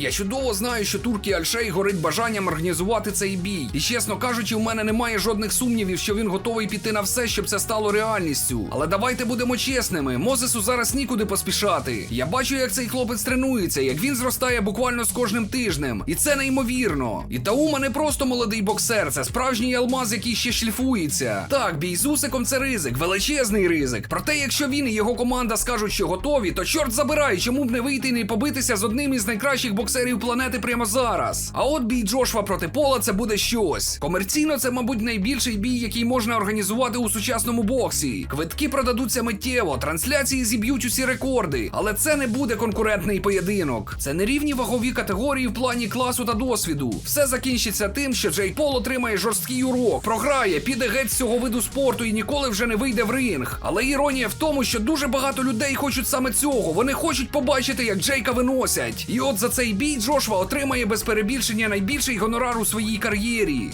Я чудово знаю, що Туркі Альшей горить бажанням організувати цей бій. І чесно кажучи, у мене немає жодних сумнівів, що він готовий піти на все, щоб це стало реальністю. Але давайте будемо чесними. Мозесу зараз нікуди поспішати. Я бачу, як цей хлопець тренується, як він зростає буквально з кожним тижнем. І це неймовірно. І Таума не просто молодий боксер, це справжній алмаз, який ще шліфується. Так, бій з Усиком це ризик, величезний ризик. Проте, якщо він і його команда скажуть, що готові, то чорт забирай, чому б не вийти і не побитися з одним із найкращих боксерів планети прямо зараз. А от бій Джошва проти Пола це буде щось. Комерційно це, мабуть, найбільший бій, який можна організувати у сучасному боксі. Квитки продадуться миттєво, трансляції зіб'ють усі рекорди. Але це не буде конкурентний поєдинок. Це не рівні вагові категорії в плані класу та досвіду. Все закінчиться тим, що Джей Пол отримає жорсткий урок, програє, піде геть з цього виду спорту і ніколи вже не вийде в ринг. Але іронія в тому, що дуже багато людей хочуть саме цього. Вони хочуть побачити, як Джейка виносять. І от за цей бій Джошва отримає без перебільшення найбільший гонорар у своїй кар'єрі.